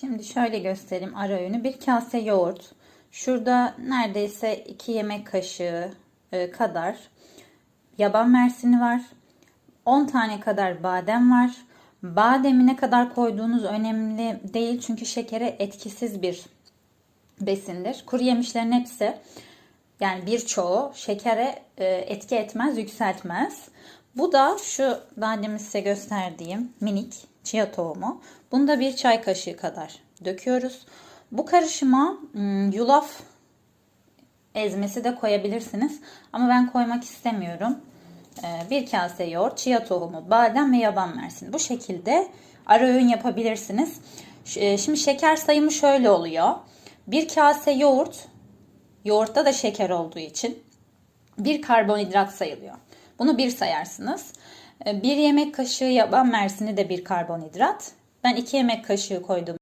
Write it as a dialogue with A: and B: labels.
A: Şimdi şöyle göstereyim ara öğünü. Bir kase yoğurt. Şurada neredeyse 2 yemek kaşığı e, kadar yaban mersini var. 10 tane kadar badem var. Bademi ne kadar koyduğunuz önemli değil çünkü şekere etkisiz bir besindir. Kuru yemişlerin hepsi yani birçoğu şekere e, etki etmez, yükseltmez. Bu da şu daha size gösterdiğim minik chia tohumu. Bunu da bir çay kaşığı kadar döküyoruz. Bu karışıma hmm, yulaf ezmesi de koyabilirsiniz. Ama ben koymak istemiyorum. Ee, Bir kase yoğurt, chia tohumu, badem ve yaban mersin. Bu şekilde ara öğün yapabilirsiniz. E, Şimdi şeker sayımı şöyle oluyor. Bir kase yoğurt, yoğurtta da şeker olduğu için bir karbonhidrat sayılıyor. Bunu bir sayarsınız. Ee, Bir yemek kaşığı yaban mersini de bir karbonhidrat. Ben iki yemek kaşığı koydum.